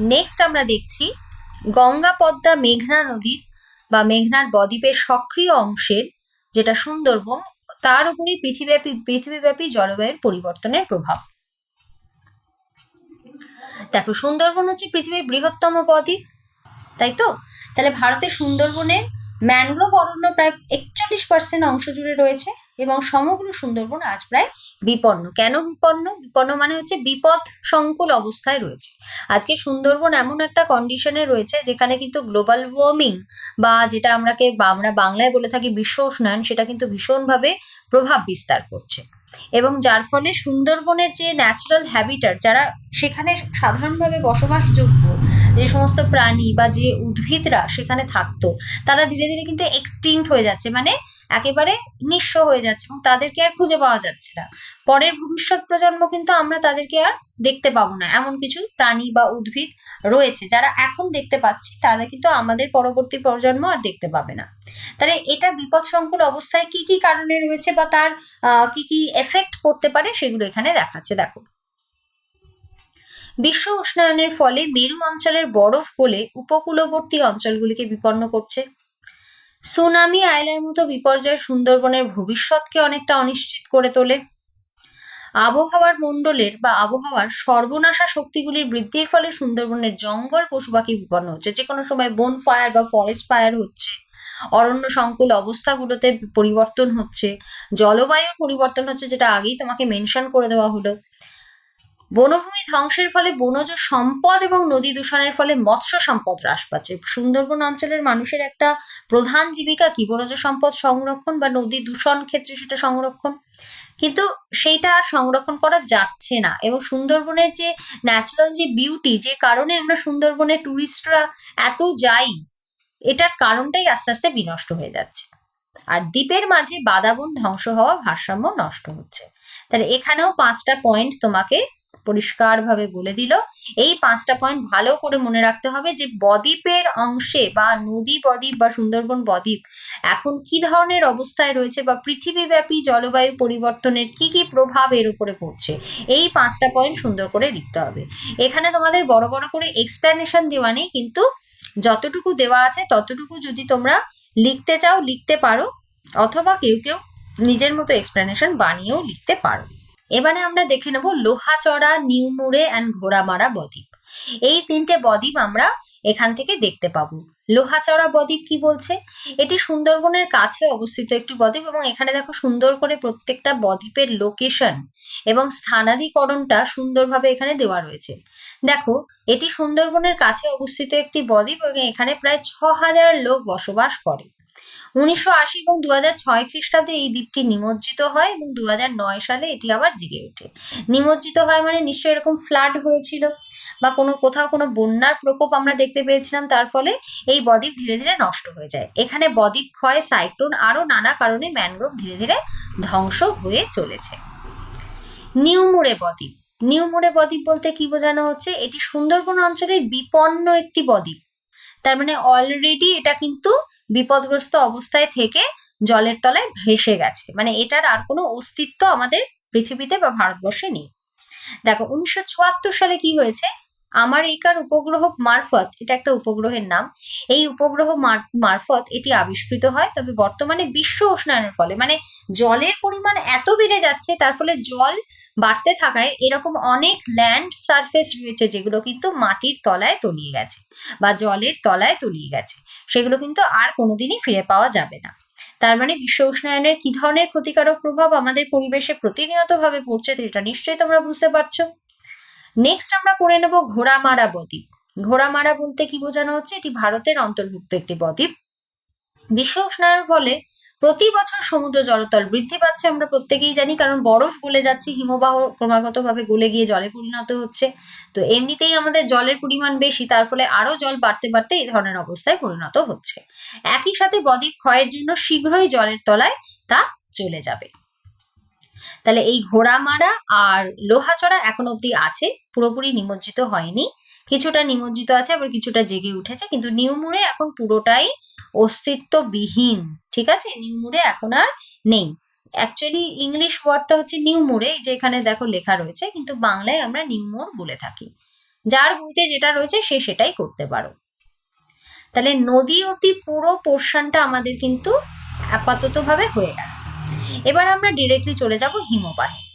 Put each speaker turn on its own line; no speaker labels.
Next আমরা দেখছি, গঙ্গা পদ্মা মেঘনা নদীর বা মেঘনার বদ্বীপের সক্রিয় অংশের যেটা সুন্দরবন, তার উপরই পৃথিবীব্যাপী পৃথিবীব্যাপী জলবায়ুর পরিবর্তনের প্রভাব। দেখো, সুন্দরবন হচ্ছে পৃথিবীর বৃহত্তম বদ্বীপ, তাই তো? তাহলে ভারতের সুন্দরবনের ম্যানগ্রোভ অরণ্য প্রায় একচল্লিশ পার্সেন্ট অংশ জুড়ে রয়েছে। এবং সমগ্র সুন্দরবন আজ প্রায় বিপন্ন। কেন বিপন্ন? বিপন্ন মানে হচ্ছে বিপদ সংকুল অবস্থায় রয়েছে। আজকে সুন্দরবন এমন একটা কন্ডিশনে রয়েছে যেখানে কিন্তু গ্লোবাল ওয়ার্মিং বা যেটা আমরাকে আমরা বাংলায় বলে থাকি বিশ্ব উষ্ণায়ন, সেটা কিন্তু ভীষণভাবে প্রভাব বিস্তার করছে। এবং যার ফলে সুন্দরবনের যে ন্যাচারাল হ্যাবিটার যারা সেখানে সাধারণভাবে বসবাসযোগ্য যে সমস্ত প্রাণী বা যে উদ্ভিদরা সেখানে থাকতো, তারা ধীরে ধীরে কিন্তু এক্সটিংক্ট হয়ে যাচ্ছে। মানে একেবারে নিঃস্ব হয়ে যাচ্ছে এবং তাদেরকে আর খুঁজে পাওয়া যাচ্ছে না। পরের ভবিষ্যৎ প্রজন্ম কিন্তু আমরা তাদেরকে আর দেখতে পাবো না। এমন কিছু প্রাণী বা উদ্ভিদ রয়েছে যারা এখন দেখতে পাচ্ছি, তারা কিন্তু আমাদের পরবর্তী প্রজন্ম আর দেখতে পাবে না। তাহলে এটা বিপদ সংকুল অবস্থায় কি কি কারণে রয়েছে বা তার কি কি এফেক্ট পড়তে পারে সেগুলো এখানে দেখাচ্ছে, দেখো। বিশ্ব উষ্ণায়নের ফলে মেরু অঞ্চলের বরফ গলে উপকূলবর্তী অঞ্চলগুলিকে বিপন্ন করছে। সুনামি আয়লার মতো বিপর্যয় সুন্দরবনের ভবিষ্যৎকে অনেকটা অনিশ্চিত করে তোলে। আবহাওয়ার মণ্ডলের বা আবহাওয়ার সর্বনাশা শক্তিগুলির বৃদ্ধির ফলে সুন্দরবনের জঙ্গল পশু পাখি বিপন্ন হচ্ছে। যে কোনো সময় বন ফায়ার বা ফরেস্ট ফায়ার হচ্ছে, অরণ্য সংকুল অবস্থাগুলোতে পরিবর্তন হচ্ছে, জলবায়ুর পরিবর্তন হচ্ছে, যেটা আগেই তোমাকে মেনশন করে দেওয়া হলো। বনভূমি ধ্বংসের ফলে বনজ সম্পদ এবং নদী দূষণের ফলে মৎস্য সম্পদ হ্রাস পাচ্ছে। সুন্দরবন অঞ্চলের মানুষের একটা প্রধান জীবিকা কি? বনজ সম্পদ সংরক্ষণ বা নদী দূষণ ক্ষেত্রে সেটা সংরক্ষণ? কিন্তু সেইটা আর সংরক্ষণ করা যাচ্ছে না এবং সুন্দরবনের যে ন্যাচারাল যে বিউটি যে কারণে আমরা সুন্দরবনে টুরিস্টরা এত যাই, এটার কারণটাই আস্তে আস্তে বিনষ্ট হয়ে যাচ্ছে। আর দ্বীপের মাঝে বাদাবন ধ্বংস হওয়া ভারসাম্য নষ্ট হচ্ছে। তাহলে এখানেও পাঁচটা পয়েন্ট তোমাকে পরিষ্কারভাবে বলে দিল। এই পাঁচটা পয়েন্ট ভালো করে মনে রাখতে হবে যে বদ্বীপের অংশে বা নদী বদ্বীপ বা সুন্দরবন বদ্বীপ এখন কি ধরনের অবস্থায় রয়েছে বা পৃথিবীব্যাপী জলবায়ু পরিবর্তনের কি কি প্রভাব এর উপরে পড়ছে, এই পাঁচটা পয়েন্ট সুন্দর করে লিখতে হবে। এখানে তোমাদের বড় বড় করে এক্সপ্লেনেশন দেওয়া নেই, কিন্তু যতটুকু দেওয়া আছে ততটুকু যদি তোমরা লিখতে চাও, লিখতে পারো, অথবা কেউ কেউ নিজের মতো এক্সপ্লেনেশন বানিয়েও লিখতে পারো। এবারে আমরা দেখে নেব লোহাচড়া নিউমুড়ে অ্যান্ড ঘোড়ামারা বদ্বীপ। এই তিনটে বদ্বীপ আমরা এখান থেকে দেখতে পাবো। লোহাচড়া বদ্বীপ কি বলছে? এটি সুন্দরবনের কাছে অবস্থিত একটি বদ্বীপ এবং এখানে দেখো সুন্দর করে প্রত্যেকটা বদ্বীপের লোকেশন এবং স্থানাধিকরণটা সুন্দরভাবে এখানে দেওয়া রয়েছে। দেখো, এটি সুন্দরবনের কাছে অবস্থিত একটি বদ্বীপ এবং এখানে প্রায় ছ হাজার লোক বসবাস করে। উনিশশো আশি এবং দু হাজার ছয় খ্রিস্টাব্দে এই দ্বীপটি নিমজ্জিত হয় এবং দু হাজার নয় সালে এটি আবার জেগে ওঠে। নিমজ্জিত হয় মানে নিশ্চয়ই এরকম ফ্লাড হয়েছিল বা কোনো কোথাও কোনো বন্যার প্রকোপ আমরা দেখতে পেয়েছিলাম, তার ফলে এই বদ্বীপ ধীরে ধীরে নষ্ট হয়ে যায়। এখানে বদ্বীপ ক্ষয়, সাইক্লোন আরও নানা কারণে ম্যানগ্রোভ ধীরে ধীরে ধ্বংস হয়ে চলেছে। নিউমুড়ে বদ্বীপ। নিউমুড়ে বদ্বীপ বলতে কি বোঝানো হচ্ছে? এটি সুন্দরবন অঞ্চলের বিপন্ন একটি বদ্বীপ। তার মানে অলরেডি এটা কিন্তু বিপদগ্রস্ত অবস্থায় থেকে জলের তলায় ভেসে গেছে। মানে এটার আর কোনো অস্তিত্ব আমাদের পৃথিবীতে বা ভারতবর্ষে নেই। দেখো, উনিশশো চুয়াত্তর সালে কি হয়েছে? আমার এইকার উপগ্রহ মারফত, এটা একটা উপগ্রহের নাম, এই উপগ্রহ মার- মারফত এটি আবিষ্কৃত হয়, তবে বর্তমানে বিশ্ব উষ্ণায়নের ফলে মানে জলের পরিমাণ এত বেড়ে যাচ্ছে, তার ফলে জল বাড়তে থাকায় এরকম অনেক ল্যান্ড সারফেস রয়েছে, যেগুলো কিন্তু মাটির তলায় তলিয়ে গেছে, বা জলের তলায় তলিয়ে গেছে, সেগুলো কিন্তু আর কোনোদিনই ফিরে পাওয়া যাবে না। তার মানে বিশ্ব উষ্ণায়নের কি ধরনের ক্ষতিকারক প্রভাব আমাদের পরিবেশে প্রতিনিয়তভাবে পড়ছে, এটা নিশ্চয়ই তোমরা বুঝতে পারছ। নেক্সট আমরা করে নেব ঘোড়ামারা বদ্বীপ। ঘোড়ামারা বলতে কি বোঝানো হচ্ছে? এটি ভারতের অন্তর্ভুক্ত একটি বদ্বীপ। বিশ্ব উষ্ণায়নের ফলে প্রতি বছর সমুদ্র জলতল বৃদ্ধি পাচ্ছে আমরা প্রত্যেকেই জানি, কারণ বরফ গলে যাচ্ছে, হিমবাহ ক্রমাগতভাবে গলে গিয়ে জলে পরিণত হচ্ছে। তো এমনিতেই আমাদের জলের পরিমাণ বেশি, তার ফলে আরও জল বাড়তে বাড়তে এই ধরনের অবস্থায় পরিণত হচ্ছে। একই সাথে বদ্বীপ ক্ষয়ের জন্য শীঘ্রই জলের তলায় তা চলে যাবে। তাহলে এই ঘোড়ামারা আর লোহাচড়া এখন অব্দি আছে, পুরোপুরি নিমজ্জিত হয়নি। কিছুটা নিমজ্জিত আছে, আবার কিছুটা জেগে উঠেছে, কিন্তু নিউমুড়ে এখন পুরোটাই অস্তিত্ববিহীন, ঠিক আছে? নিউমুড়ে এখন আর নেই। অ্যাকচুয়ালি ইংলিশ ওয়ার্ডটা হচ্ছে নিউমুড়ে যে এখানে দেখো লেখা রয়েছে, কিন্তু বাংলায় আমরা নিউমোর বলে থাকি। যার বইতে যেটা রয়েছে, সে সেটাই করতে পারো। তাহলে নদী অতি পুরো পোর্শনটা আমাদের কিন্তু আপাততভাবে হয়ে গেল। এবার আমরা ডিরেক্টলি চলে যাব হিমবাহে।